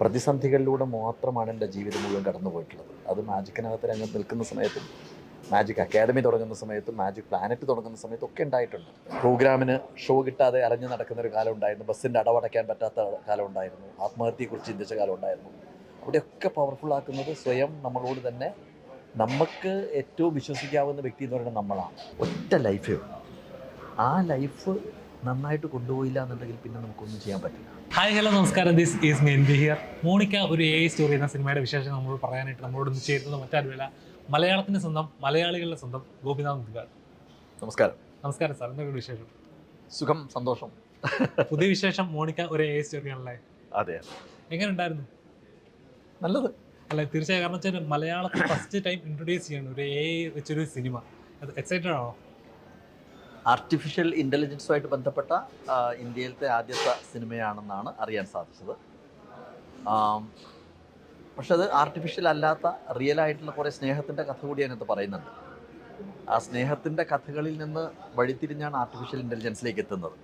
പ്രതിസന്ധികളിലൂടെ മാത്രമാണ് എന്റെ ജീവിതം മുഴുവൻ കടന്നു പോയിട്ടുള്ളത് അത് മാജിക്കിനകത്ത് രംഗത്ത് നിൽക്കുന്ന സമയത്തും മാജിക് അക്കാദമി തുടങ്ങുന്ന സമയത്തും മാജിക് പ്ലാനറ്റ് തുടങ്ങുന്ന സമയത്തും ഒക്കെ ഉണ്ടായിട്ടുണ്ട്. പ്രോഗ്രാമിന് ഷോ കിട്ടാതെ അരഞ്ഞു നടക്കുന്ന ഒരു കാലം ഉണ്ടായിരുന്നു. ബസ്സിന്റെ അടവടയ്ക്കാൻ പറ്റാത്ത കാലം ഉണ്ടായിരുന്നു. ആത്മഹത്യയെക്കുറിച്ച് ചിന്തിച്ച കാലം ഉണ്ടായിരുന്നു. അവിടെയൊക്കെ പവർഫുൾ ആക്കുന്നത് സ്വയം നമ്മളോട് തന്നെ നമുക്ക് ഏറ്റവും വിശ്വസിക്കാവുന്ന വ്യക്തി എന്ന് പറയുന്നത് നമ്മളാണ്. ഒറ്റ ലൈഫേ ആ ലൈഫ് നന്നായിട്ട് കൊണ്ടുപോയില്ല എന്നുണ്ടെങ്കിൽ പിന്നെ നമുക്കൊന്നും ചെയ്യാൻ പറ്റില്ല. ഹായ് ഹലോ നമസ്കാരം. ദിസ് ഈസ് മീൻ ബി ഹിയർ മോണിക്ക ഒരു എ ഐ സ്റ്റോറി എന്ന സിനിമയുടെ വിശേഷം നമ്മളോട് പറയാനായിട്ട് നമ്മളോട് ഇന്ന് ചേരുന്നത് മറ്റാരുമല്ല മലയാളത്തിന്റെ സ്വന്തം മലയാളികളുടെ സ്വന്തം ഗോപിനാഥ് മുതുകാട് നമസ്കാരം. നമസ്കാരം സാർ എന്തൊക്കെയാണ് വിശേഷം? സുഖം സന്തോഷം. പുതിയ വിശേഷം മോണിക്ക ഒരു എ ഐ സ്റ്റോറിയാണല്ലേ അതെ എങ്ങനെ ഉണ്ടായിരുന്നു? നല്ലത്. അല്ല തീർച്ചയായും. കാരണം വെച്ചാൽ മലയാളത്തിൽ ഫസ്റ്റ് ടൈം ഇൻട്രൊഡ്യൂസ് ചെയ്യണം ഒരു എ ഐ വെച്ചൊരു സിനിമ. അത് എക്സൈറ്റഡ് ആണോ? ആർട്ടിഫിഷ്യൽ ഇന്റലിജൻസുമായിട്ട് ബന്ധപ്പെട്ട ഇന്ത്യയിലത്തെ ആദ്യത്തെ സിനിമയാണെന്നാണ് അറിയാൻ സാധിച്ചത്. പക്ഷെ അത് ആർട്ടിഫിഷ്യൽ അല്ലാത്ത റിയൽ ആയിട്ടുള്ള കുറേ സ്നേഹത്തിന്റെ കഥ കൂടി അതിനകത്ത് പറയുന്നുണ്ട്. ആ സ്നേഹത്തിന്റെ കഥകളിൽ നിന്ന് വഴിത്തിരിഞ്ഞാണ് ആർട്ടിഫിഷ്യൽ ഇന്റലിജൻസിലേക്ക് എത്തുന്നത്.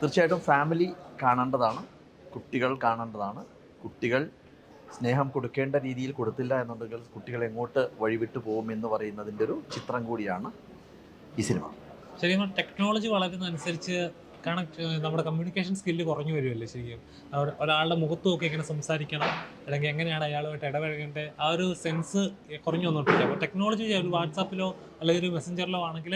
തീർച്ചയായിട്ടും ഫാമിലി കാണേണ്ടതാണ് കുട്ടികൾ കാണേണ്ടതാണ്. കുട്ടികൾ സ്നേഹം കൊടുക്കേണ്ട രീതിയിൽ കൊടുത്തില്ല എന്നുണ്ടെങ്കിൽ കുട്ടികൾ എങ്ങോട്ട് വഴിവിട്ടു പോകുമെന്ന് പറയുന്നതിന്റെ ഒരു ചിത്രം കൂടിയാണ് ഈ സിനിമ. ശരിക്കും ടെക്നോളജി വളരുന്നതനുസരിച്ച് കണക്ട് നമ്മുടെ കമ്മ്യൂണിക്കേഷൻ സ്കില്ല് കുറഞ്ഞു വരുമല്ലേ ശരിക്കും? ഒരാളുടെ മുഖത്ത് നോക്കി എങ്ങനെ സംസാരിക്കണം അല്ലെങ്കിൽ എങ്ങനെയാണ് അയാളുമായിട്ട് ഇടപഴകേണ്ടത് ആ ഒരു സെൻസ് കുറഞ്ഞു വന്നിട്ടില്ല. അപ്പോൾ ടെക്നോളജി ഒരു വാട്സാപ്പിലോ അല്ലെങ്കിൽ ഒരു മെസ്സഞ്ചറിലോ ആണെങ്കിൽ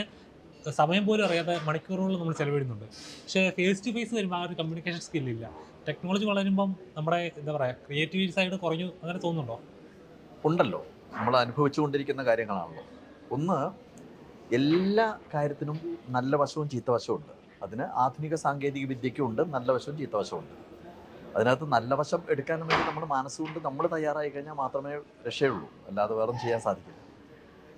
സമയം പോലും അറിയാതെ മണിക്കൂറുകൾ നമ്മൾ ചെലവിടുന്നുണ്ട്. പക്ഷേ ഫേസ് ടു ഫേസ് വരുമ്പോൾ ആ ഒരു കമ്മ്യൂണിക്കേഷൻ സ്കില്ലില്ല ടെക്നോളജി വളരുമ്പം നമ്മുടെ എന്താ പറയുക ക്രിയേറ്റിവിറ്റി സൈഡ് കുറഞ്ഞു അങ്ങനെ തോന്നുന്നുണ്ടോ? ഉണ്ടല്ലോ. നമ്മൾ അനുഭവിച്ചുകൊണ്ടിരിക്കുന്ന കാര്യങ്ങളാണല്ലോ. ഒന്ന് എല്ലാ കാര്യത്തിനും നല്ല വശവും ചീത്ത വശവും ഉണ്ട്. അതിന് ആധുനിക സാങ്കേതിക വിദ്യയ്ക്കും ഉണ്ട് നല്ല വശവും ചീത്ത വശവും ഉണ്ട്. അതിനകത്ത് നല്ല വശം എടുക്കാൻ വേണ്ടി നമ്മൾ മനസ്സുകൊണ്ട് നമ്മൾ തയ്യാറായി കഴിഞ്ഞാൽ മാത്രമേ രക്ഷയുള്ളൂ. അല്ലാതെ വേറെ ചെയ്യാൻ സാധിക്കില്ല.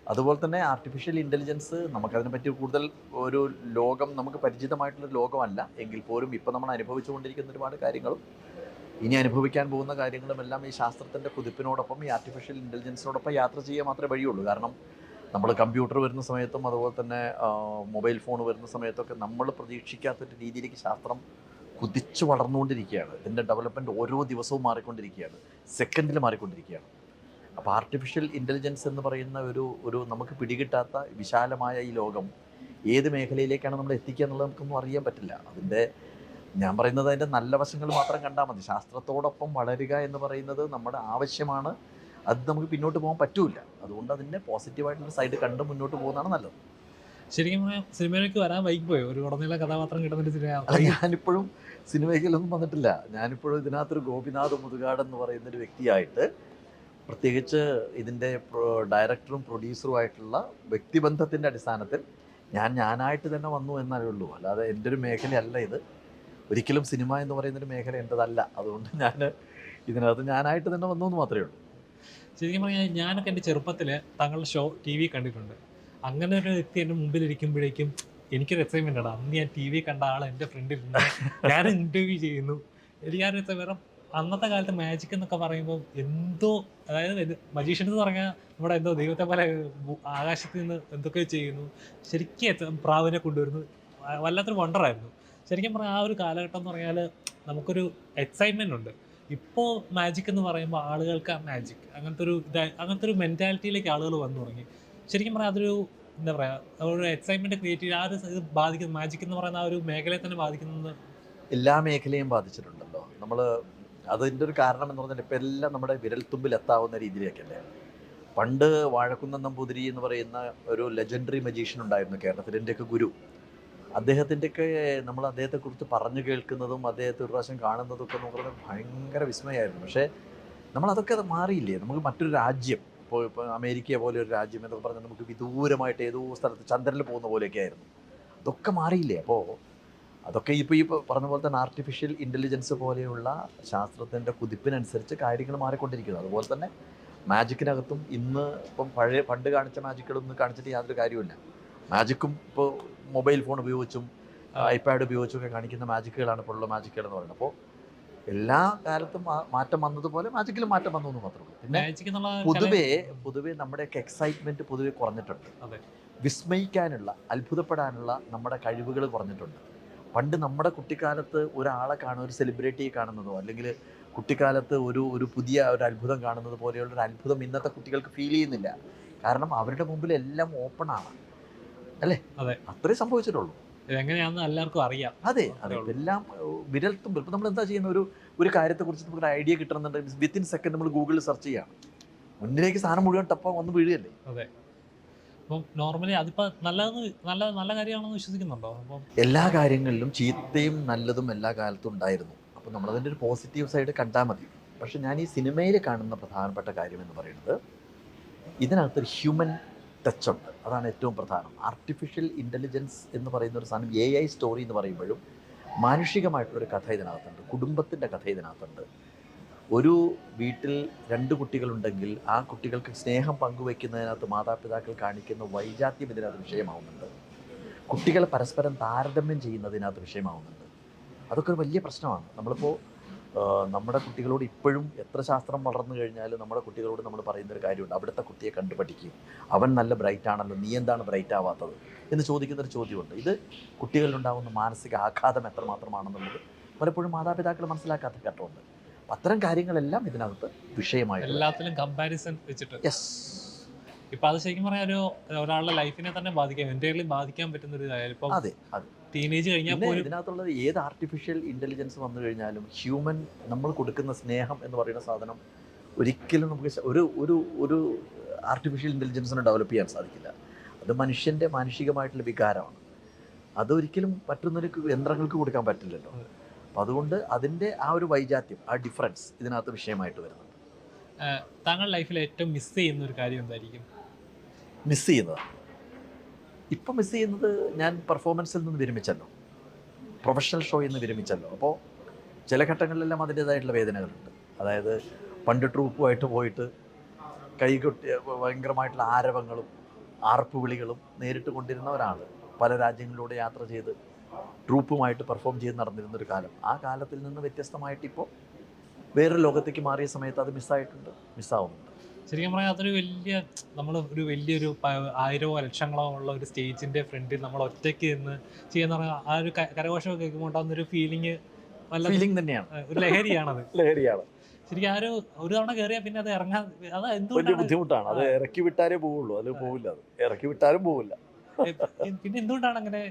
അതുപോലെ തന്നെ ആർട്ടിഫിഷ്യൽ ഇന്റലിജൻസ് നമുക്കതിനെ പറ്റി കൂടുതൽ ഒരു ലോകം നമുക്ക് പരിചിതമായിട്ടുള്ള ലോകമല്ല. എങ്കിൽ പോലും ഇപ്പം നമ്മൾ അനുഭവിച്ചുകൊണ്ടിരിക്കുന്ന ഒരുപാട് കാര്യങ്ങളും ഇനി അനുഭവിക്കാൻ പോകുന്ന കാര്യങ്ങളുമെല്ലാം ഈ ശാസ്ത്രത്തിന്റെ കുതിപ്പിനോടൊപ്പം ഈ ആർട്ടിഫിഷ്യൽ ഇന്റലിജൻസിനോടൊപ്പം യാത്ര ചെയ്യുക മാത്രമേ വഴിയുള്ളൂ. കാരണം നമ്മൾ കമ്പ്യൂട്ടർ വരുന്ന സമയത്തും അതുപോലെ തന്നെ മൊബൈൽ ഫോൺ വരുന്ന സമയത്തൊക്കെ നമ്മൾ പ്രതീക്ഷിക്കാത്ത ഒരു രീതിയിലേക്ക് ശാസ്ത്രം കുതിച്ചു വളർന്നുകൊണ്ടിരിക്കുകയാണ്. ഇതിന്റെ ഡെവലപ്മെന്റ് ഓരോ ദിവസവും മാറിക്കൊണ്ടിരിക്കുകയാണ്. സെക്കൻഡിൽ മാറിക്കൊണ്ടിരിക്കുകയാണ്. അപ്പോൾ ആർട്ടിഫിഷ്യൽ ഇന്റലിജൻസ് എന്ന് പറയുന്ന ഒരു ഒരു നമുക്ക് പിടികിട്ടാത്ത വിശാലമായ ഈ ലോകം ഏത് മേഖലയിലേക്കാണ് നമ്മൾ എത്തിക്കുക എന്നുള്ളത് നമുക്കൊന്നും അറിയാൻ പറ്റില്ല. അതിന്റെ ഞാൻ പറയുന്നത് അതിന്റെ നല്ല വശങ്ങൾ മാത്രം കണ്ടാൽ മതി. ശാസ്ത്രത്തോടൊപ്പം വളരുക എന്ന് പറയുന്നത് നമ്മുടെ ആവശ്യമാണ്. അത് നമുക്ക് പിന്നോട്ട് പോകാൻ പറ്റൂല അതുകൊണ്ട് അതിന്റെ പോസിറ്റീവായിട്ടുള്ള സൈഡ് കണ്ട് മുന്നോട്ട് പോകുന്നതാണ് നല്ലത്. ശരിക്കും സിനിമയിലേക്ക് വരാൻ വൈകിപ്പോയോ ഒരു ഉടനീള കഥാപാത്രം കിട്ടുന്നൊരു അല്ല, സിനിമ ഞാനിപ്പോഴും സിനിമയിലൊന്നും വന്നിട്ടില്ല. ഞാനിപ്പോഴും ഇതിനകത്തൊരു ഗോപിനാഥ് മുതുകാട് എന്ന് പറയുന്ന ഒരു വ്യക്തിയായിട്ട് പ്രത്യേകിച്ച് ഇതിന്റെ ഡയറക്ടറും ഡയറക്ടറും പ്രൊഡ്യൂസറുമായിട്ടുള്ള വ്യക്തിബന്ധത്തിന്റെ അടിസ്ഥാനത്തിൽ ഞാൻ ഞാനായിട്ട് തന്നെ വന്നു എന്നേ ഉള്ളൂ. അല്ലാതെ എന്റെ ഒരു മേഖലയല്ല ഇത്. ഒരിക്കലും സിനിമ എന്ന് പറയുന്നൊരു മേഖല എന്റെതല്ല. അതുകൊണ്ട് ഞാൻ ഇതിനകത്ത് ഞാനായിട്ട് തന്നെ വന്നു എന്ന് മാത്രമേ ഉള്ളൂ. ശരിക്കും പറഞ്ഞാൽ ഞാനൊക്കെ എന്റെ ചെറുപ്പത്തിൽ താങ്കളുടെ ഷോ ടി വി കണ്ടിട്ടുണ്ട്. അങ്ങനെ ഒരു വ്യക്തി എന്റെ മുമ്പിൽ ഇരിക്കുമ്പോഴേക്കും എനിക്കൊരു എക്സൈറ്റ്മെന്റ് ആണ് അന്ന് ഞാൻ ടി വി കണ്ട ആൾ എന്റെ ഫ്രണ്ടിൽ ഞാൻ ഇന്റർവ്യൂ ചെയ്യുന്നു. എനിക്ക് ഒരു വേറെ അന്നത്തെ കാലത്ത് മാജിക് എന്നൊക്കെ പറയുമ്പോൾ എന്തോ അതായത് മജീഷ്യൻ എന്ന് പറഞ്ഞാൽ നമ്മുടെ എന്തോ ദൈവത്തെ പോലെ ആകാശത്ത് നിന്ന് എന്തൊക്കെ ചെയ്യുന്നു. ശരിക്കും പ്രാവിനെ കൊണ്ടുവരുന്നു. വല്ലാത്തൊരു വണ്ടറായിരുന്നു ശരിക്കും പറഞ്ഞാൽ ആ ഒരു കാലഘട്ടം എന്ന് പറഞ്ഞാൽ നമുക്കൊരു എക്സൈറ്റ്മെന്റ് ഉണ്ട്. ഇപ്പോൾ മാജിക് എന്ന് പറയുമ്പോൾ ആളുകൾക്ക് ആ മാജിക് അങ്ങനത്തെ ഒരു ഇതാ അങ്ങനത്തെ ഒരു മെന്റാലിറ്റിയിലേക്ക് ആളുകൾ വന്നു തുടങ്ങി. ശരിക്കും പറഞ്ഞാൽ അതൊരു എന്താ പറയുക ഒരു എക്സൈറ്റ്മെന്റ് ക്രിയേറ്റ് ചെയ്ത് ആ ഒരു ഇത് മാജിക് എന്ന് പറയുന്ന ആ ഒരു മേഖലയെ തന്നെ ബാധിക്കുന്നത്? എല്ലാ മേഖലയും ബാധിച്ചിട്ടുണ്ടല്ലോ. നമ്മൾ അതിന്റെ ഒരു കാരണം എന്ന് പറഞ്ഞാൽ ഇപ്പം എല്ലാം നമ്മുടെ വിരൽത്തുമ്പിൽ എത്താവുന്ന രീതിയിലേക്കല്ലേ. പണ്ട് വാഴക്കുന്നം നമ്പൂതിരി എന്ന് പറയുന്ന ഒരു ലെജൻഡറി മജീഷ്യൻ ഉണ്ടായിരുന്നു കേരളത്തിൽ എന്റെയൊക്കെ ഗുരു. അദ്ദേഹത്തിന്റെയൊക്കെ നമ്മൾ അദ്ദേഹത്തെക്കുറിച്ച് പറഞ്ഞു കേൾക്കുന്നതും അദ്ദേഹത്തെ ഒരു പ്രാവശ്യം കാണുന്നതും ഒക്കെ നമുക്ക് ഭയങ്കര വിസ്മയമായിരുന്നു. പക്ഷേ നമ്മളതൊക്കെ അത് മാറിയില്ലേ? നമുക്ക് മറ്റൊരു രാജ്യം ഇപ്പോൾ ഇപ്പോൾ അമേരിക്ക പോലെ ഒരു രാജ്യം എന്നൊക്കെ പറഞ്ഞാൽ നമുക്ക് വിദൂരമായിട്ട് ഏതോ സ്ഥലത്ത് ചന്ദ്രനിൽ പോകുന്ന പോലെയൊക്കെ ആയിരുന്നു. അതൊക്കെ മാറിയില്ലേ? അപ്പോൾ അതൊക്കെ ഇപ്പോൾ ഈ പറഞ്ഞ പോലെ തന്നെ ആർട്ടിഫിഷ്യൽ ഇന്റലിജൻസ് പോലെയുള്ള ശാസ്ത്രത്തിന്റെ കുതിപ്പിനനുസരിച്ച് കാര്യങ്ങൾ മാറിക്കൊണ്ടിരിക്കുന്നത് അതുപോലെ തന്നെ മാജിക്കിനകത്തും ഇന്ന് ഇപ്പം പഴയ പണ്ട് കാണിച്ച മാജിക്കുകളൊന്നും കാണിച്ചിട്ട് യാതൊരു കാര്യമില്ല മാജിക്കും ഇപ്പോൾ മൊബൈൽ ഫോൺ ഉപയോഗിച്ചും ഐപാഡ് ഉപയോഗിച്ചും ഒക്കെ കാണിക്കുന്ന മാജിക്കുകളാണ് ഇപ്പോഴുള്ള മാജിക്കുകൾ എന്ന് പറയുന്നത്. അപ്പോൾ എല്ലാ കാലത്തും മാറ്റം വന്നതുപോലെ മാജിക്കിൽ മാറ്റം വന്നു എന്ന് മാത്രമേ ഉള്ളൂ. പിന്നെ പൊതുവേ പൊതുവേ നമ്മുടെയൊക്കെ എക്സൈറ്റ്മെന്റ് പൊതുവെ കുറഞ്ഞിട്ടുണ്ട്. വിസ്മയിക്കാനുള്ള അത്ഭുതപ്പെടാനുള്ള നമ്മുടെ കഴിവുകൾ കുറഞ്ഞിട്ടുണ്ട്. പണ്ട് നമ്മുടെ കുട്ടിക്കാലത്ത് ഒരാളെ കാണുക ഒരു സെലിബ്രിറ്റിയെ കാണുന്നതോ അല്ലെങ്കിൽ കുട്ടിക്കാലത്ത് ഒരു ഒരു പുതിയ ഒരു അത്ഭുതം കാണുന്നത് പോലെയുള്ള ഒരു അത്ഭുതം ഇന്നത്തെ കുട്ടികൾക്ക് ഫീൽ ചെയ്യുന്നില്ല. കാരണം അവരുടെ മുമ്പിൽ എല്ലാം ഓപ്പണാണ് അല്ലേ? അതെ. അത്രേ സംഭവിച്ചിട്ടുള്ളൂ. എങ്ങനെയാണെന്ന് എല്ലാവർക്കും അറിയാം. അതെ അതെ. ഇതെല്ലാം വിരൽ എല്ലാം വിരൽത്തുമ്പിൽ. ഇപ്പം നമ്മൾ എന്താ ചെയ്യുന്ന ഒരു ഒരു കാര്യത്തെക്കുറിച്ച് നമുക്ക് ഐഡിയ കിട്ടണമെന്നുണ്ടെങ്കിൽ വിത്തിൻ സെക്കൻഡ് നമ്മൾ ഗൂഗിളിൽ സെർച്ച് ചെയ്യാം മുന്നിലേക്ക് സാധനം മുഴുവൻ ടപ്പ വന്ന് വീഴുകയല്ലേ? അപ്പം നോർമലി അതിപ്പോൾ നല്ലതെന്ന് നല്ല നല്ല കാര്യമാണെന്ന് വിശ്വസിക്കുന്നുണ്ടോ? അപ്പം എല്ലാ കാര്യങ്ങളിലും ചീത്തയും നല്ലതും എല്ലാ കാലത്തും ഉണ്ടായിരുന്നു. അപ്പോൾ നമ്മളതിന്റെ ഒരു പോസിറ്റീവ് സൈഡ് കണ്ടാൽ മതി. പക്ഷെ ഞാൻ ഈ സിനിമയിൽ കാണുന്ന പ്രധാനപ്പെട്ട കാര്യം എന്ന് പറയുന്നത് ഇതിനകത്തൊരു ഹ്യൂമൻ ടച്ച് ഉണ്ട് അതാണ് ഏറ്റവും പ്രധാനം. ആർട്ടിഫിഷ്യൽ ഇന്റലിജൻസ് എന്ന് പറയുന്ന ഒരു സാധനം എ ഐ സ്റ്റോറി എന്ന് പറയുമ്പോഴും മാനുഷികമായിട്ടുള്ളൊരു കഥ ഇതിനകത്തുണ്ട്. കുടുംബത്തിന്റെ കഥ ഇതിനകത്തുണ്ട്. ഒരു വീട്ടിൽ രണ്ട് കുട്ടികളുണ്ടെങ്കിൽ ആ കുട്ടികൾക്ക് സ്നേഹം പങ്കുവയ്ക്കുന്നതിനകത്ത് മാതാപിതാക്കൾ കാണിക്കുന്ന വൈജാത്യം ഇതിനകത്ത് വിഷയമാവുന്നുണ്ട്. കുട്ടികളെ പരസ്പരം താരതമ്യം ചെയ്യുന്നതിനകത്ത് വിഷയമാവുന്നുണ്ട്. അതൊക്കെ ഒരു വലിയ പ്രശ്നമാണ്. നമ്മളിപ്പോൾ നമ്മുടെ കുട്ടികളോട് ഇപ്പോഴും എത്ര ശാസ്ത്രം വളർന്നു കഴിഞ്ഞാലും നമ്മുടെ കുട്ടികളോട് നമ്മൾ പറയുന്ന ഒരു കാര്യമുണ്ട്. അവിടുത്തെ കുട്ടിയെ കണ്ടു പഠിക്കും അവൻ നല്ല ബ്രൈറ്റ് ആണല്ലോ നീ എന്താണ് ബ്രൈറ്റ് ആവാത്തത് എന്ന് ചോദിക്കുന്ന ഒരു ചോദ്യമുണ്ട്. ഇത് കുട്ടികളിലുണ്ടാകുന്ന മാനസിക ആഘാതം എത്രമാത്രമാണെന്നുള്ളത് പലപ്പോഴും മാതാപിതാക്കൾ മനസ്സിലാക്കാത്ത ഘട്ടമുണ്ട്. അത്തരം കാര്യങ്ങളെല്ലാം ഇതിനകത്ത് വിഷയമായിട്ട് എല്ലാത്തിലും കമ്പാരിസൺ വെച്ചിട്ട്. യെസ് ഇപ്പൊ അത് ശരിക്കും പറയാൻ ഒരു ഒരാളുടെ ലൈഫിനെ തന്നെ ബാധിക്കാം. എന്റയർലി ബാധിക്കാൻ പറ്റുന്ന ഒരു ഇതായാലും അതെ അതെ. ടീനേജ് കഴിഞ്ഞാൽ പോലും ഇതിനകത്തുള്ളത് ഏത് ആർട്ടിഫിഷ്യൽ ഇന്റലിജൻസ് വന്നു കഴിഞ്ഞാലും ഹ്യൂമൻ നമ്മൾ കൊടുക്കുന്ന സ്നേഹം എന്ന് പറയുന്ന സാധനം ഒരിക്കലും നമുക്ക് ഒരു ഒരു ഒരു ആർട്ടിഫിഷ്യൽ ഇന്റലിജൻസിനെ ഡെവലപ്പ് ചെയ്യാൻ സാധിക്കില്ല. അത് മനുഷ്യന്റെ മാനുഷികമായിട്ടുള്ള വികാരമാണ്. അതൊരിക്കലും പറ്റുന്നൊരു യന്ത്രങ്ങൾക്ക് കൊടുക്കാൻ പറ്റില്ലല്ലോ. അപ്പം അതുകൊണ്ട് അതിന്റെ ആ ഒരു വൈജാത്യം ആ ഡിഫറൻസ് ഇതിനകത്ത് വിഷയമായിട്ട് വരുന്നുണ്ട്. താങ്കൾ ലൈഫിൽ ഏറ്റവും മിസ് ചെയ്യുന്ന ഒരു കാര്യം എന്തായിരിക്കും? മിസ് ചെയ്യുന്നതാണ്. ഇപ്പം മിസ് ചെയ്യുന്നത് ഞാൻ പെർഫോമൻസിൽ നിന്ന് വിരമിച്ചല്ലോ. പ്രൊഫഷണൽ ഷോയിൽ നിന്ന് വിരമിച്ചല്ലോ. അപ്പോൾ ചില ഘട്ടങ്ങളിലെല്ലാം അതിന്റേതായിട്ടുള്ള വേദനകളുണ്ട്. അതായത് പണ്ട് ട്രൂപ്പുമായിട്ട് പോയിട്ട് കൈകൊട്ടിയ ഭയങ്കരമായിട്ടുള്ള ആരവങ്ങളും ആർപ്പുവിളികളും നേരിട്ട് കൊണ്ടിരുന്ന ഒരാൾ പല രാജ്യങ്ങളിലൂടെ യാത്ര ചെയ്ത് ട്രൂപ്പുമായിട്ട് പെർഫോം ചെയ്ത് നടന്നിരുന്ന ഒരു കാലം. ആ കാലത്തിൽ നിന്ന് വ്യത്യസ്തമായിട്ട് ഇപ്പോൾ വേറൊരു ലോകത്തേക്ക് മാറിയ സമയത്ത് അത് മിസ്സായിട്ടുണ്ട് മിസ്സാവുന്നുണ്ട് ശരിക്കും പറഞ്ഞാൽ അതൊരു വലിയ നമ്മൾ ഒരു വലിയൊരു ആയിരമോ ലക്ഷങ്ങളോ ഉള്ള ഒരു സ്റ്റേജിന്റെ ഫ്രണ്ടിൽ നമ്മൾ ഒറ്റയ്ക്ക് നിന്ന് ചെയ്യുന്ന പറഞ്ഞാൽ ആ ഒരു കരഘോഷം കരഘോഷമൊക്കെ കേൾക്കുമ്പോൾ ഉണ്ടാകുന്ന ഒരു ഫീലിംഗ് നല്ല ഫീലിംഗ് തന്നെയാണ്. ഒരു ലഹരിയാണ് അത് ലഹരിയാണ്. ശരിക്കും ആ ഒരു ഒരു തവണ കയറിയാൽ പിന്നെ അത് ഇറങ്ങാൻ അത് വലിയ എന്തുകൊണ്ടാണ് ബുദ്ധിമുട്ടാണ്. അത് ഇറക്കി വിട്ടാലേ പോവുള്ളൂ. അത് പോവില്ല അത്. ഇറക്കി വിട്ടാലും പോവില്ല. പിന്നെ എന്തുകൊണ്ടാണ് അങ്ങനെ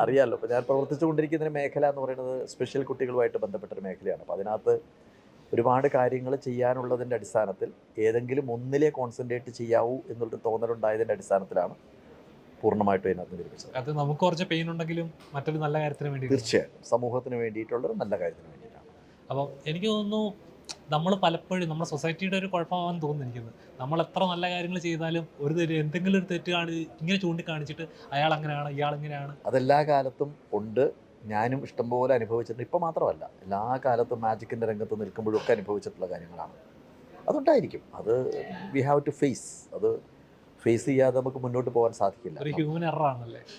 അറിയാലോ. ഞാൻ പ്രവർത്തിച്ചുകൊണ്ടിരിക്കുന്ന മേഖല എന്ന് പറയുന്നത് സ്പെഷ്യൽ കുട്ടികളുമായിട്ട് ബന്ധപ്പെട്ട ഒരു മേഖലയാണ്. അപ്പോൾ അതിനകത്ത് ഒരുപാട് കാര്യങ്ങൾ ചെയ്യാനുള്ളതിന്റെ അടിസ്ഥാനത്തിൽ ഏതെങ്കിലും ഒന്നിലേ കോൺസെൻട്രേറ്റ് ചെയ്യാവൂ എന്നുള്ളൊരു തോന്നലുണ്ടായതിന്റെ അടിസ്ഥാനത്തിലാണ് പൂർണമായിട്ടും അതിനകത്ത് നിർമ്മിച്ചത് അത് നമുക്ക് കുറച്ച് പെയിൻ ഉണ്ടെങ്കിലും മറ്റൊരു നല്ല കാര്യത്തിന് വേണ്ടി തീർച്ചയായും സമൂഹത്തിന് വേണ്ടിയിട്ടുള്ളൊരു നല്ല കാര്യത്തിന് വേണ്ടിയിട്ടാണ്. അപ്പോൾ എനിക്ക് തോന്നുന്നു നമ്മൾ പലപ്പോഴും നമ്മുടെ സൊസൈറ്റിയുടെ ഒരു കുഴപ്പമാണെന്ന് തോന്നുന്നു എനിക്കത് നമ്മൾ എത്ര നല്ല കാര്യങ്ങൾ ചെയ്താലും ഒരു തെറ്റ് എന്തെങ്കിലും ഒരു തെറ്റ് കാണി ഇങ്ങനെ ചൂണ്ടിക്കാണിച്ചിട്ട് അയാൾ അങ്ങനെയാണ് ഇയാൾ ഇങ്ങനെയാണ്. അതെല്ലാ കാലത്തും ഉണ്ട്. ഞാനും ഇഷ്ടംപോലെ അനുഭവിച്ചിട്ടുണ്ട്. ഇപ്പം മാത്രമല്ല എല്ലാ കാലത്തും മാജിക്കിന്റെ രംഗത്ത് നിൽക്കുമ്പോഴൊക്കെ അനുഭവിച്ചിട്ടുള്ള കാര്യങ്ങളാണ്. അതുണ്ടായിരിക്കും. അത് വി ഹാവ് ടു ഫേസ് അത് ഫേസ് ചെയ്യാതെ നമുക്ക് മുന്നോട്ട് പോകാൻ സാധിക്കില്ല.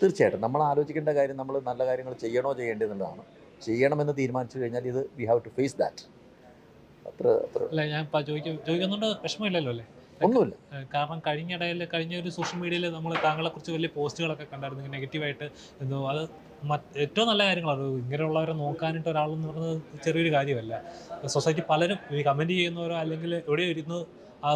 തീർച്ചയായിട്ടും. നമ്മൾ ആലോചിക്കേണ്ട കാര്യം നമ്മൾ നല്ല കാര്യങ്ങൾ ചെയ്യണോ ചെയ്യേണ്ടതെന്നുള്ളതാണ്. ചെയ്യണമെന്ന് തീരുമാനിച്ചു കഴിഞ്ഞാൽ ഇത് we have to face that അത്ര അത്ര. ഞാൻ ചോദിക്കുന്നുണ്ട് വിഷമമില്ലല്ലോ അല്ലേ? ഒന്നുമില്ല. കാരണം കഴിഞ്ഞ ഇടയിൽ കഴിഞ്ഞ ഒരു സോഷ്യൽ മീഡിയയിൽ നമ്മൾ താങ്കളെ കുറിച്ച് വലിയ പോസ്റ്റുകളൊക്കെ കണ്ടായിരുന്നു. നെഗറ്റീവായിട്ട് എന്തോ. അത് ഏറ്റവും നല്ല കാര്യങ്ങളാണ്. ഇങ്ങനെയുള്ളവരെ നോക്കാനായിട്ട് ഒരാളെന്ന് പറയുന്നത് ചെറിയൊരു കാര്യമല്ല. സൊസൈറ്റി പലരും ഈ കമന്റ് ചെയ്യുന്നവരോ അല്ലെങ്കിൽ എവിടെയോ ഇരുന്ന് ആ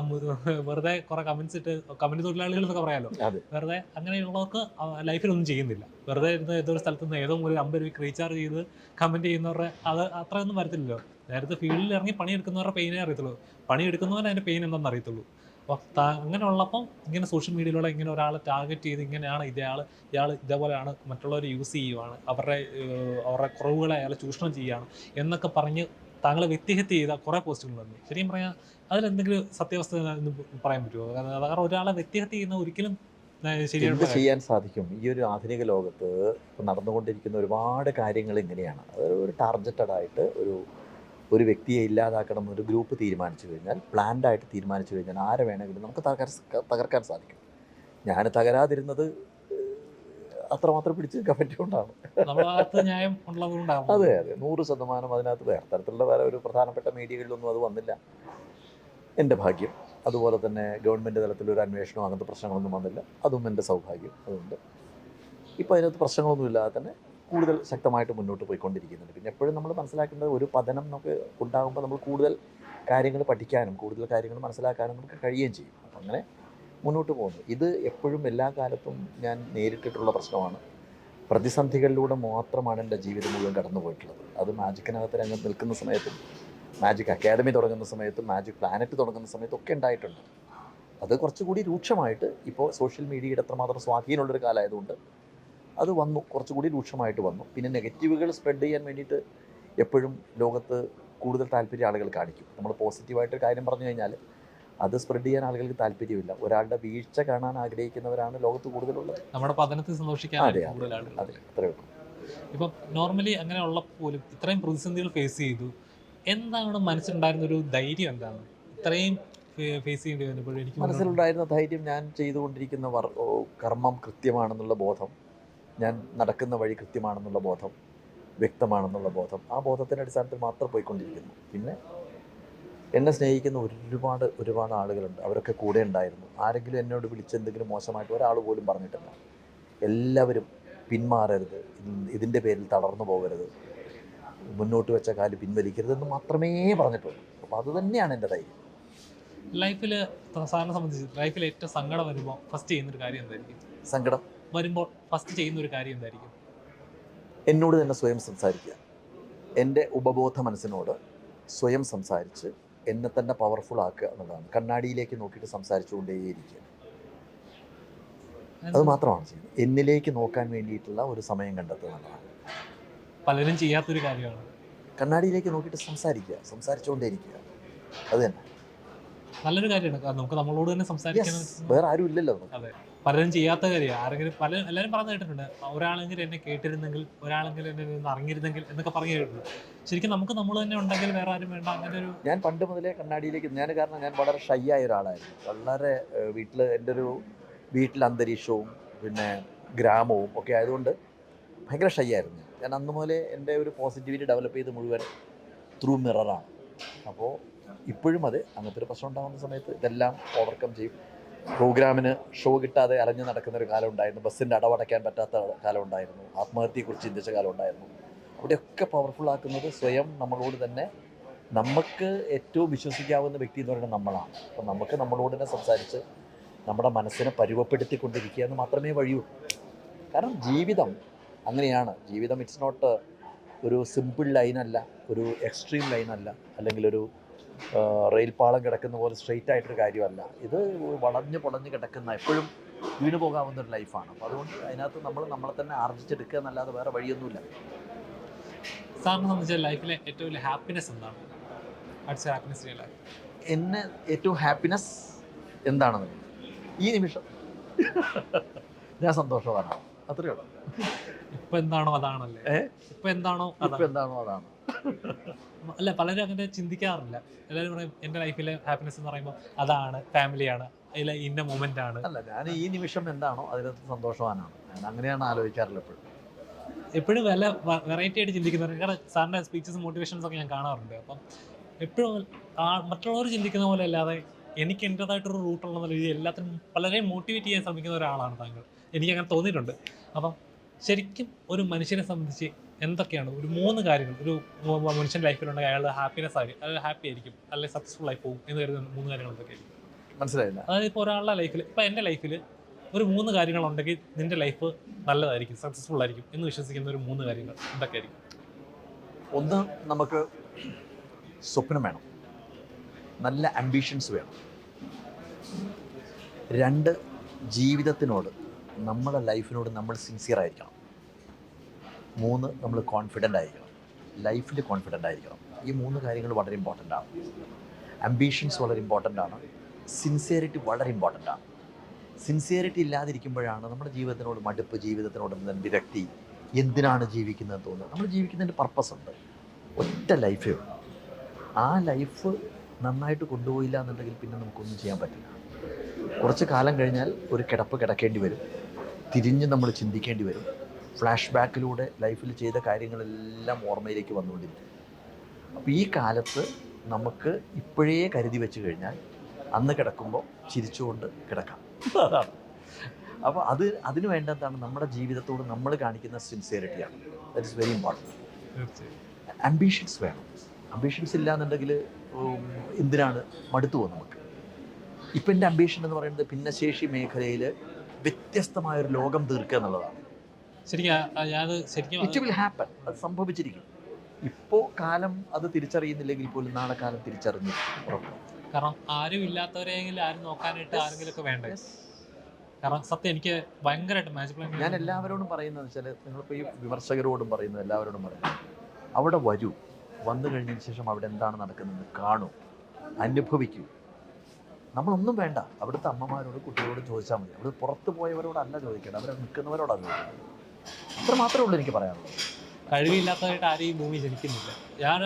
വെറുതെ കുറെ കമൻസ് ഇട്ട് കമന്റ് തൊഴിലാളികൾ എന്നൊക്കെ പറയാമല്ലോ അതെ. വെറുതെ അങ്ങനെയുള്ളവർക്ക് ലൈഫിലൊന്നും ചെയ്യുന്നില്ല. വെറുതെ ഇരുന്ന് ഏതോ ഒരു സ്ഥലത്ത് നിന്ന് ഏതോ ഒരു അമ്പത് രൂപ റീചാർജ് ചെയ്ത് കമന്റ് ചെയ്യുന്നവരുടെ അത് അത്രയൊന്നും വരത്തില്ലല്ലോ. നേരത്തെ ഫീൽഡിൽ ഇറങ്ങി പണിയെടുക്കുന്നവരുടെ പെയിനേ അറിയത്തുള്ളൂ. പണിയെടുക്കുന്നവരെ അതിന്റെ പെയിൻ എന്താണെന്ന് അറിയത്തുള്ളൂ. അപ്പോൾ അങ്ങനെ ഉള്ളപ്പോൾ ഇങ്ങനെ സോഷ്യൽ മീഡിയയിലൂടെ ഇങ്ങനെ ഒരാളെ ടാർഗറ്റ് ചെയ്ത് ഇങ്ങനെയാണ് ഇതയാൾ ഇയാൾ ഇതേപോലെയാണ് മറ്റുള്ളവർ യൂസ് ചെയ്യുവാണ് അവരുടെ അവരുടെ കുറവുകളെ അയാൾ ചൂഷണം ചെയ്യുകയാണ് എന്നൊക്കെ പറഞ്ഞ് താങ്കളെ വ്യക്തിഹത്യ ചെയ്ത കുറേ പോസ്റ്റുകൾ വന്നു. ശരിക്കും പറയാം അതിലെന്തെങ്കിലും സത്യാവസ്ഥ പറയാൻ പറ്റുമോ? കാരണം കാരണം ഒരാളെ വ്യക്തിഹത്യ ചെയ്യുന്ന ഒരിക്കലും എന്ത് ചെയ്യാൻ സാധിക്കും? ഈ ഒരു ആധുനിക ലോകത്ത് ഇപ്പം നടന്നുകൊണ്ടിരിക്കുന്ന ഒരുപാട് കാര്യങ്ങൾ ഇങ്ങനെയാണ്. ഒരു ടാർഗറ്റഡ് ആയിട്ട് ഒരു ഒരു വ്യക്തിയെ ഇല്ലാതാക്കണം ഒരു ഗ്രൂപ്പ് തീരുമാനിച്ചു കഴിഞ്ഞാൽ പ്ലാൻഡ് ആയിട്ട് തീരുമാനിച്ചു കഴിഞ്ഞാൽ ആരെ വേണമെങ്കിലും നമുക്ക് തകർ തകർക്കാൻ സാധിക്കും. ഞാൻ തകരാതിരുന്നത് അത്രമാത്രം പിടിച്ച് നിൽക്കാൻ ഉള്ളതുകൊണ്ടാകും അതെ അതെ. നൂറ് ശതമാനം അതിനകത്ത് വേറെ തരത്തിലുള്ള വേറെ ഒരു പ്രധാനപ്പെട്ട മീഡിയകളിലൊന്നും അത് വന്നില്ല. എന്റെ ഭാഗ്യം. അതുപോലെ തന്നെ ഗവൺമെന്റ് തലത്തിലൊരു അന്വേഷണം അങ്ങനത്തെ പ്രശ്നങ്ങളൊന്നും വന്നില്ല. അതും എന്റെ സൗഭാഗ്യം. അതുകൊണ്ട് ഇപ്പോൾ അതിനകത്ത് പ്രശ്നങ്ങളൊന്നും ഇല്ലാതെ തന്നെ കൂടുതൽ ശക്തമായിട്ട് മുന്നോട്ട് പോയിക്കൊണ്ടിരിക്കുന്നുണ്ട്. പിന്നെ എപ്പോഴും നമ്മൾ മനസ്സിലാക്കേണ്ടത് ഒരു പതനം നമുക്ക് ഉണ്ടാകുമ്പോൾ നമ്മൾ കൂടുതൽ കാര്യങ്ങൾ പഠിക്കാനും കൂടുതൽ കാര്യങ്ങൾ മനസ്സിലാക്കാനും നമുക്ക് കഴിയുകയും ചെയ്യും. അപ്പം അങ്ങനെ മുന്നോട്ട് പോകുന്നു. ഇത് എപ്പോഴും എല്ലാ കാലത്തും ഞാൻ നേരിട്ടിട്ടുള്ള പ്രശ്നമാണ്. പ്രതിസന്ധികളിലൂടെ മാത്രമാണ് എന്റെ ജീവിതം മുഴുവൻ കടന്നു പോയിട്ടുള്ളത് അത് മാജിക്കിനകത്ത് രംഗത്ത് നിൽക്കുന്ന സമയത്തും മാജിക് അക്കാദമി തുടങ്ങുന്ന സമയത്തും മാജിക് പ്ലാനറ്റ് തുടങ്ങുന്ന സമയത്തും ഒക്കെ ഉണ്ടായിട്ടുണ്ട്. അത് കുറച്ചുകൂടി രൂക്ഷമായിട്ട് ഇപ്പോൾ സോഷ്യൽ മീഡിയയുടെ അത്രമാത്രം സ്വാധീനമുള്ളൊരു കാലമായതുകൊണ്ട് അത് വന്നു കുറച്ചുകൂടി രൂക്ഷമായിട്ട് വന്നു. പിന്നെ നെഗറ്റീവുകൾ സ്പ്രെഡ് ചെയ്യാൻ വേണ്ടിയിട്ട് എപ്പോഴും ലോകത്ത് കൂടുതൽ താല്പര്യം ആളുകൾ കാണിക്കും. നമ്മൾ പോസിറ്റീവായിട്ടൊരു കാര്യം പറഞ്ഞു കഴിഞ്ഞാൽ അത് സ്പ്രെഡ് ചെയ്യാൻ ആളുകൾക്ക് താല്പര്യമില്ല. ഒരാളുടെ വീഴ്ച കാണാൻ ആഗ്രഹിക്കുന്നവരാണ് ലോകത്ത് കൂടുതലുള്ളത്. നമ്മുടെ പതനത്തിൽ സന്തോഷിക്കാൻ അതെ, അതെ അത്രേ ഉള്ളൂ. ഇപ്പം നോർമലി അങ്ങനെ പോലും ഇത്രയും പ്രതിസന്ധികൾ ഫേസ് ചെയ്തു. എന്താണ് മനസ്സിലുണ്ടായിരുന്ന ഒരു ധൈര്യം എന്താണ്? ഇത്രയും ഫേസ് ചെയ്യേണ്ടി വന്നപ്പോഴും എനിക്ക് മനസ്സിലുണ്ടായിരുന്ന ധൈര്യം ഞാൻ ചെയ്തുകൊണ്ടിരിക്കുന്ന കർമ്മം കൃത്യമാണെന്നുള്ള ബോധം ഞാൻ നടക്കുന്ന വഴി കൃത്യമാണെന്നുള്ള ബോധം വ്യക്തമാണെന്നുള്ള ബോധം ആ ബോധത്തിന്റെ അടിസ്ഥാനത്തിൽ മാത്രം പോയിക്കൊണ്ടിരിക്കുന്നു. പിന്നെ എന്നെ സ്നേഹിക്കുന്ന ഒരുപാട് ഒരുപാട് ആളുകളുണ്ട്. അവരൊക്കെ കൂടെ ഉണ്ടായിരുന്നു. ആരെങ്കിലും എന്നോട് വിളിച്ച് എന്തെങ്കിലും മോശമായിട്ട് ഒരാൾ പോലും പറഞ്ഞിട്ടില്ല. എല്ലാവരും പിന്മാറരുത്. ഇതി- ഇതിന്റെ പേരിൽ തളർന്നു പോകരുത്. മുന്നോട്ട് വെച്ച കാൽ പിൻവലിക്കരുതെന്ന് മാത്രമേ പറഞ്ഞിട്ടുള്ളൂ. അപ്പോൾ അത് തന്നെയാണ് എന്റെ ധൈര്യം. ലൈഫിൽ സാറിനെ സംബന്ധിച്ച് ലൈഫിൽ ഏറ്റവും സങ്കടം വരുമ്പോൾ ഫസ്റ്റ് ചെയ്യുന്നൊരു കാര്യം എന്തായിരിക്കും? സങ്കടം. വരുമ്പോൾ ഫസ്റ്റ് ചെയ്യുന്ന ഒരു കാര്യം എന്തായിരിക്കും? എന്നോട് തന്നെ സ്വയം സംസാരിക്കുക. എന്റെ ഉപബോധ മനസ്സിനോട് സ്വയം സംസാരിച്ച് എന്നെ തന്നെ പവർഫുൾ ആക്കുക എന്നുള്ളതാണ്. കണ്ണാടിയിലേക്ക് നോക്കിയിട്ട് സംസാരിച്ചുകൊണ്ടേയിരിക്കുക. അത് മാത്രമാണ് ചെയ്യുന്നത്. എന്നിലേക്ക് നോക്കാൻ വേണ്ടിയിട്ടുള്ള ഒരു സമയം കണ്ടെത്തുക എന്നുള്ളതാണ്. പലരും ചെയ്യാത്തൊരു കാര്യമാണ്. കണ്ണാടിയിലേക്ക് നോക്കിയിട്ട് സംസാരിക്കുക. സംസാരിച്ചുകൊണ്ടേയിരിക്കുക. അത് തന്നെ. നല്ലൊരു കാര്യമാണ്. നമുക്ക് നമ്മളോട് തന്നെ സംസാരിക്കാൻ വേറെ ആരും ഇല്ലല്ലോ നമുക്ക്. പലരും ചെയ്യാത്ത കാര്യമാണ്. ആരെങ്കിലും പല എല്ലാവരും പറഞ്ഞു കേട്ടിട്ടുണ്ട്. ഒരാളെങ്കിലും എന്നെ കേട്ടിരുന്നെങ്കിൽ ഒരാളെങ്കിലും എന്നെ നിന്ന് അറിഞ്ഞിരുന്നെങ്കിൽ എന്നൊക്കെ പറഞ്ഞു കേട്ടിട്ടുണ്ട്. ശരിക്കും നമുക്ക് നമ്മൾ തന്നെ ഉണ്ടെങ്കിൽ വേറെ ആരും വേണ്ട. അങ്ങനെ ഒരു ഞാൻ പണ്ട് മുതലേ കണ്ണാടിയിലേക്ക് ഞാൻ കാരണം ഞാൻ വളരെ ഷൈ ആയ ഒരാളായിരുന്നു. വളരെ വീട്ടിൽ എന്റെ ഒരു വീട്ടിലെ അന്തരീക്ഷവും പിന്നെ ഗ്രാമവും ഒക്കെ ആയതുകൊണ്ട് ഭയങ്കര ഷൈ ആയിരുന്നു ഞാൻ. അന്ന് മുതലേ എന്റെ ഒരു പോസിറ്റിവിറ്റി ഡെവലപ്പ് ചെയ്ത് മുഴുവൻ ത്രൂ മിററാണ് അപ്പോൾ ഇപ്പോഴും അതെ അങ്ങനത്തെ ഒരു പ്രശ്നം ഉണ്ടാകുന്ന സമയത്ത് ഇതെല്ലാം ഓവർകം ചെയ്യും. പ്രോഗ്രാമിന് ഷോ കിട്ടാതെ അലഞ്ഞു നടക്കുന്ന ഒരു കാലം ഉണ്ടായിരുന്നു. ബസ്സിന്റെ അടവടയ്ക്കാൻ പറ്റാത്ത കാലം ഉണ്ടായിരുന്നു. ആത്മഹത്യയെക്കുറിച്ച് ചിന്തിച്ച കാലം ഉണ്ടായിരുന്നു. അവിടെയൊക്കെ പവർഫുൾ ആക്കുന്നത് സ്വയം നമ്മളോട് തന്നെ നമുക്ക് ഏറ്റവും വിശ്വസിക്കാവുന്ന വ്യക്തി എന്ന് പറയുന്നത് നമ്മളാണ്. അപ്പം നമുക്ക് നമ്മളോട് തന്നെ സംസാരിച്ച് നമ്മുടെ മനസ്സിനെ പരുവപ്പെടുത്തിക്കൊണ്ടിരിക്കുക എന്ന് മാത്രമേ വഴിയുള്ളൂ കാരണം ജീവിതം അങ്ങനെയാണ്. ജീവിതം ഇറ്റ്സ് നോട്ട് ഒരു സിമ്പിൾ ലൈനല്ല ഒരു എക്സ്ട്രീം ലൈനല്ല അല്ലെങ്കിൽ ഒരു റെയിൽ പാളം കിടക്കുന്ന പോലെ സ്ട്രെയിറ്റ് ആയിട്ടൊരു കാര്യമല്ല. ഇത് വളഞ്ഞ് പൊളഞ്ഞ് കിടക്കുന്ന എപ്പോഴും വീണു പോകാവുന്ന ഒരു ലൈഫാണ് അപ്പോൾ അതുകൊണ്ട് അതിനകത്ത് നമ്മൾ നമ്മളെ തന്നെ ആർജിച്ചെടുക്കുക എന്നല്ലാതെ വേറെ വഴിയൊന്നുമില്ല. സാറിനെ സംബന്ധിച്ച ലൈഫിലെ ഏറ്റവും വലിയ ഹാപ്പിനെസ് എന്താണ്? ഹാപ്പിനെസ് എന്നെ ഏറ്റവും ഹാപ്പിനെസ് എന്താണെന്ന്? ഈ നിമിഷം. ഞാൻ സന്തോഷവാനാണ്. അത്രയേ ഉള്ളൂ. ഇപ്പൊ എന്താണോ അതാണല്ലേ? ഇപ്പൊ എന്താണോ ഇപ്പൊ എന്താണോ അതാണ്. അല്ല പലരും അങ്ങനെ ചിന്തിക്കാറില്ല. എല്ലാവരും പറയും എന്റെ ലൈഫിലെ ഹാപ്പിനെസ് എന്ന് പറയുമ്പോൾ അതാണ് ഫാമിലിയാണ് അതിലെ ഇന്ന മൊമെന്റ് ആണ്. അല്ല ഞാൻ ഈ നിമിഷം എന്താണോ അതിനകത്ത് സന്തോഷവാനാണ്. ഞാൻ അങ്ങനെയാണ് ആലോചിക്കാറില്ല എപ്പോഴും. എപ്പോഴും വില വെറൈറ്റി ആയിട്ട് ചിന്തിക്കുന്നവർ കാരണം സാറിന്റെ സ്പീച്ചസ് മോട്ടിവേഷൻസ് ഒക്കെ ഞാൻ കാണാറുണ്ട്. അപ്പം എപ്പോഴും മറ്റുള്ളവർ ചിന്തിക്കുന്ന പോലെ അല്ലാതെ എനിക്ക് എന്റെതായിട്ടൊരു റൂട്ടുള്ള രീതി എല്ലാത്തിനും പലരെയും മോട്ടിവേറ്റ് ചെയ്യാൻ ശ്രമിക്കുന്ന ഒരാളാണ് താങ്കൾ. എനിക്ക് അങ്ങനെ തോന്നിയിട്ടുണ്ട്. അപ്പം ശരിക്കും ഒരു മനുഷ്യനെ സംബന്ധിച്ച് എന്തൊക്കെയാണ്? ഒരു മൂന്ന് കാര്യങ്ങൾ. ഒരു മനുഷ്യൻ ലൈഫിലുണ്ടെങ്കിൽ അയാളുടെ ഹാപ്പിനെസ് ആയി അയാൾ ഹാപ്പി ആയിരിക്കും. അല്ലെങ്കിൽ സക്സസ്ഫുൾ ആയി പോകും എന്ന് കരുതുന്ന മൂന്ന് കാര്യങ്ങൾ എന്തൊക്കെയായിരിക്കും? മനസ്സിലായില്ല. അതായത് ഇപ്പോൾ ഒരാളുടെ ലൈഫിൽ ഇപ്പോൾ എന്റെ ലൈഫിൽ ഒരു മൂന്ന് കാര്യങ്ങൾ ഉണ്ടെങ്കിൽ നിന്റെ ലൈഫ് നല്ലതായിരിക്കും സക്സസ്ഫുൾ ആയിരിക്കും എന്ന് വിശ്വസിക്കുന്ന ഒരു മൂന്ന് കാര്യങ്ങൾ എന്തൊക്കെയായിരിക്കും? ഒന്ന് നമുക്ക് സ്വപ്നം വേണം. നല്ല അംബിഷൻസ് വേണം. രണ്ട് ജീവിതത്തിനോട് നമ്മുടെ ലൈഫിനോട് നമ്മൾ സിൻസിയർ ആയിരിക്കണം. മൂന്ന് നമ്മൾ കോൺഫിഡന്റ് ആയിരിക്കണം. ലൈഫിൽ കോൺഫിഡന്റ് ആയിരിക്കണം. ഈ മൂന്ന് കാര്യങ്ങൾ വളരെ ഇമ്പോർട്ടന്റ് ആണ്. അംബീഷൻസ് വളരെ ഇമ്പോർട്ടന്റ് ആണ്. സിൻസിയറിറ്റി വളരെ ഇമ്പോർട്ടന്റ് ആണ്. സിൻസിയറിറ്റി ഇല്ലാതിരിക്കുമ്പോഴാണ് നമ്മുടെ ജീവിതത്തിനോട് മടുപ്പ് ജീവിതത്തിനോട് വിരക്തി എന്തിനാണ് ജീവിക്കുന്നത് തോന്നുന്നത് നമ്മൾ ജീവിക്കുന്നതിന്റെ പർപ്പസ് ഉണ്ട്. ഒറ്റ ലൈഫേ ഉള്ളൂ. ആ ലൈഫ് നന്നായിട്ട് കൊണ്ടുപോയില്ല എന്നുണ്ടെങ്കിൽ പിന്നെ നമുക്കൊന്നും ചെയ്യാൻ പറ്റില്ല. കുറച്ച് കാലം കഴിഞ്ഞാൽ ഒരു കിടപ്പ് കിടക്കേണ്ടി വരും. തിരിഞ്ഞ് നമ്മൾ ചിന്തിക്കേണ്ടി വരും. ഫ്ലാഷ് ബാക്കിലൂടെ ലൈഫിൽ ചെയ്ത കാര്യങ്ങളെല്ലാം ഓർമ്മയിലേക്ക് വന്നുകൊണ്ടിരിക്കും അപ്പോൾ ഈ കാലത്ത് നമുക്ക് ഇപ്പോഴേ കരുതി വെച്ച് കഴിഞ്ഞാൽ അന്ന് കിടക്കുമ്പോൾ ചിരിച്ചുകൊണ്ട് കിടക്കാം. അതാണ്. അപ്പോൾ അത് അതിന് വേണ്ടതാണ് നമ്മുടെ ജീവിതത്തോട് നമ്മൾ കാണിക്കുന്ന സിൻസിയറിറ്റിയാണ് that is very important ambitions വേണം. അംബീഷൻസ് ഇല്ലാന്നുണ്ടെങ്കിൽ എന്തിനാണ് മടുത്തു പോകും നമുക്ക്? ഇപ്പം എന്റെ അംബീഷൻ എന്ന് പറയുന്നത് ഭിന്നശേഷി മേഖലയിൽ വ്യത്യസ്തമായൊരു ലോകം തീർക്കുക എന്നുള്ളതാണ്. ശരിക്കും ഇറ്റ് വിൽ ഹാപ്പൻ അത് സംഭവിച്ചിരിക്കും. ഇപ്പോ കാലം അത് തിരിച്ചറിയുന്നില്ലെങ്കിൽ പോലും നാളെ കാലം തിരിച്ചറിഞ്ഞു കാരണം ആരും ഇല്ലാത്തവരെങ്കിലും ആരും നോക്കാനായിട്ട് ആരെങ്കിലും ഒക്കെ വേണ്ടേ? കാരണം സത്യം എനിക്ക് ഭയങ്കരമായിട്ട് മാജിക് പ്ലാൻ ഞാൻ എല്ലാവരോടും പറയുന്നത് വെച്ചാൽ നിങ്ങളിപ്പോൾ ഈ വിമർശകരോടും പറയുന്നത് എല്ലാവരോടും പറയുന്നത്. അവിടെ വരൂ. വന്നു കഴിഞ്ഞതിന് ശേഷം അവിടെ എന്താണ് നടക്കുന്നത് കാണൂ. അനുഭവിക്കൂ. നമ്മളൊന്നും വേണ്ട. അവിടുത്തെ അമ്മമാരോട് കുട്ടികളോട് ചോദിച്ചാൽ മതി. അവിടെ പുറത്ത് പോയവരോടല്ല ചോദിക്കേണ്ടത്. അവിടെ നിൽക്കുന്നവരോടാണ് ചോദിക്കേണ്ടത്. അത്ര മാത്രമേ ഉള്ളൂ എനിക്ക് പറയാനുള്ളത് കഴിവില്ലാത്തതായിട്ട് ആരും ഈ ഭൂമി ജനിക്കുന്നില്ല. ഞാൻ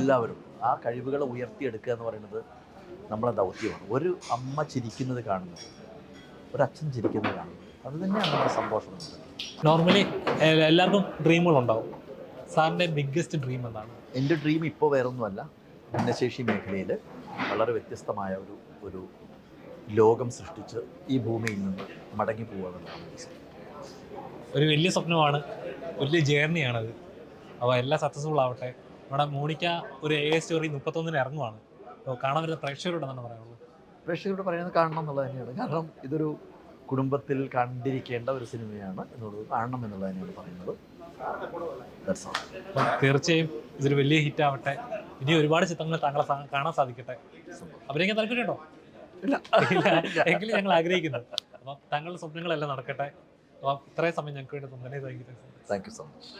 എല്ലാവരും ആ കഴിവുകളെ ഉയർത്തിയെടുക്കുക എന്ന് പറയുന്നത് നമ്മളെ ദൗത്യമാണ്. ഒരു അമ്മ ചിരിക്കുന്നത് കാണുന്നത് ഒരു അച്ഛൻ ചിരിക്കുന്നത് കാണുന്നത് അത് തന്നെയാണ് നമ്മുടെ സന്തോഷം. നോർമലി എല്ലാവർക്കും ഡ്രീമുകളുണ്ടാവും സാറിന്റെ ബിഗ്ഗസ്റ്റ് ഡ്രീം എന്നാണ് എന്റെ ഡ്രീം ഇപ്പോൾ വേറൊന്നുമല്ല. ഭിന്നശേഷി മേഖലയിൽ വളരെ വ്യത്യസ്തമായ ഒരു ഒരു ലോകം സൃഷ്ടിച്ച് ഈ ഭൂമിയിൽ നിന്ന് മടങ്ങി പോകുക എന്നുള്ളതാണ്. ഒരു വലിയ സ്വപ്നമാണ് വലിയ ജേർണിയാണത്. അപ്പോൾ എല്ലാം സക്സസ്ഫുൾ ആവട്ടെ. നമ്മുടെ മോണിക്ക ഒരു എ സ്റ്റോറി മുപ്പത്തൊന്നിന് ഇറങ്ങുവാണ്. അപ്പോൾ കാണാൻ വരുന്ന പ്രേക്ഷകരോട് എന്താണ് പറയാനുള്ളത്? പ്രേക്ഷകരോട് പറയുന്നത് കാണണം എന്നുള്ളത് തന്നെയാണ്. കാരണം ഇതൊരു കുടുംബത്തിൽ കണ്ടിരിക്കേണ്ട ഒരു സിനിമയാണ്. എന്നുള്ളത് കാണണം എന്നുള്ളത് തന്നെയാണ് പറയുന്നത്. തീർച്ചയായും ഇതൊരു വലിയ ഹിറ്റ് ആവട്ടെ. ഇനി ഒരുപാട് ചിത്രങ്ങൾ താങ്കളെ കാണാൻ സാധിക്കട്ടെ. അവരെങ്ങനെ താല്പര്യമുണ്ടോ ഇല്ല. ഇല്ല. എങ്കിലും ഞങ്ങൾ ആഗ്രഹിക്കുന്നു. അപ്പം താങ്കളുടെ സ്വപ്നങ്ങളെല്ലാം നടക്കട്ടെ. ഇത്രയും സമയം ഞങ്ങൾക്ക് വേണ്ടി തന്നെ thank you thank you so much